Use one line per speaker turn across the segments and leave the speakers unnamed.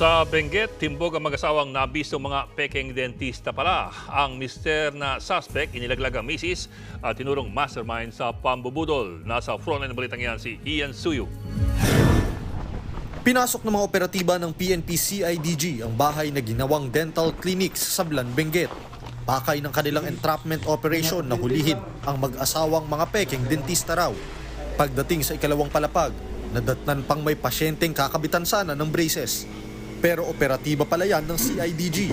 Sa Benguet, timbog ang mag-asawang nabistong mga peking dentista pala. Ang mister na suspect inilaglag ang misis at tinurong mastermind sa pambubudol. Nasa frontline ng balitang yan si Ian Suyu.
Pinasok ng mga operatiba ng PNP CIDG ang bahay na ginawang dental clinics sa Blan, Benguet. Pakay ng kanilang entrapment operation na hulihin ang mag-asawang mga peking dentista raw. Pagdating sa ikalawang palapag, nadatnan pang may pasyenteng kakabitan sana ng braces. Pero operatiba pala yan ng CIDG.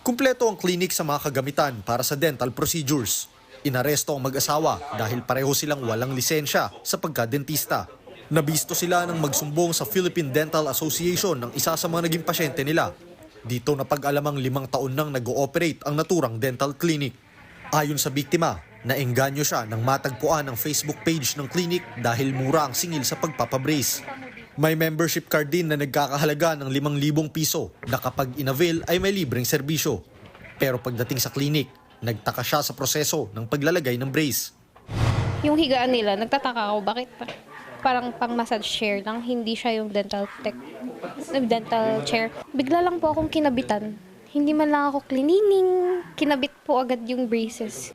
Kumpleto ang clinic sa mga kagamitan para sa dental procedures. Inaresto ang mag-asawa dahil pareho silang walang lisensya sa pagka-dentista. Nabisto sila ng magsumbong sa Philippine Dental Association ng isa sa mga naging pasyente nila. Dito na pag-alamang limang taon nang nag-ooperate ang naturang dental clinic. Ayon sa biktima, naengganyo siya nang matagpuan ang Facebook page ng clinic dahil mura ang singil sa pagpapabrace. May membership card din na nagkakahalaga ng 5,000 piso na kapag inavail ay may libreng serbisyo. Pero pagdating sa clinic, nagtaka siya sa proseso ng paglalagay ng brace.
Yung higaan nila, nagtataka ako bakit pa- parang pang massage chair lang, hindi siya yung dental tech, dental chair. Bigla lang po akong kinabitan. Hindi man lang ako cleaning, kinabit po agad yung braces.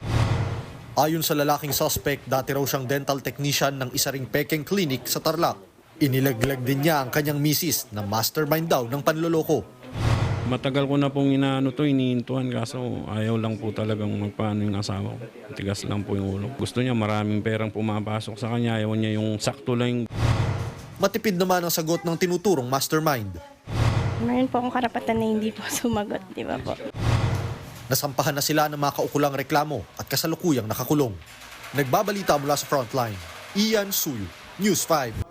Ayon sa lalaking suspect, dati raw siyang dental technician ng isa ring Peking Clinic sa Tarlac. Inilaglag din niya ang kanyang misis na mastermind daw ng panloloko.
Matagal ko na pong inaano to, iniintuan kaso ayaw lang po talagang magpaano yung asawa ko. Tigas lang po yung ulo. Gusto niya maraming perang pumapasok sa kanya, ayaw niya yung sakto lang yung
Matipid naman ang sagot ng tinuturong mastermind.
Meron po akong karapatan na hindi po sumagot, di ba po?
Nasampahan na sila ng mga kaukulang reklamo at kasalukuyang nakakulong. Nagbabalita mula sa frontline, Ian Suyu, News 5.